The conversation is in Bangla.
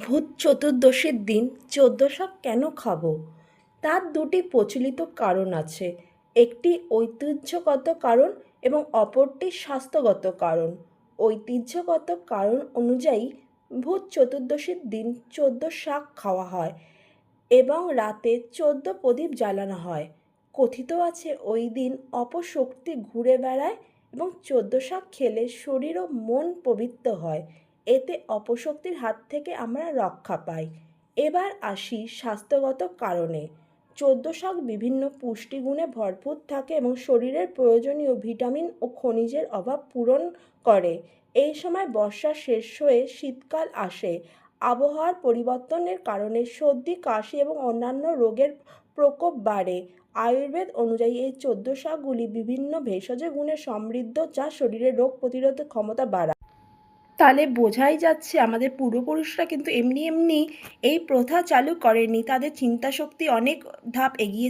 ভূত চতুর্দশীর দিন চোদ্দ শাক কেন খাব? তার দুটি প্রচলিত কারণ আছে। একটি ঐতিহ্যগত কারণ এবং অপরটি স্বাস্থ্যগত কারণ। ঐতিহ্যগত কারণ অনুযায়ী ভূত চতুর্দশীর দিন চোদ্দ শাক খাওয়া হয় এবং রাতে চোদ্দ প্রদীপ জ্বালানো হয়। কথিত আছে ওই দিন অপশক্তি ঘুরে বেড়ায় এবং চোদ্দ শাক খেলে শরীর ও মন পবিত্র হয়। এতে অপশক্তির হাত থেকে আমরা রক্ষা পাই। এবার আসি স্বাস্থ্যগত কারণে। চোদ্দ শাক বিভিন্ন পুষ্টিগুণে ভরপুর থাকে এবং শরীরের প্রয়োজনীয় ভিটামিন ও খনিজের অভাব পূরণ করে। এই সময় বর্ষা শেষ হয়ে শীতকাল আসে। আবহাওয়ার পরিবর্তনের কারণে সর্দি, কাশি এবং অন্যান্য রোগের প্রকোপ বাড়ে। আয়ুর্বেদ অনুযায়ী এই চোদ্দ শাকগুলি বিভিন্ন ভেষজ গুণে সমৃদ্ধ যা শরীরের রোগ প্রতিরোধ ক্ষমতা বাড়ায়। তাহলে বোঝাই যাচ্ছে আমাদের পূর্বপুরুষরা কিন্তু এমনি এমনি এই প্রথা চালু করেনি তাদের চিন্তাশক্তি অনেক ধাপ এগিয়ে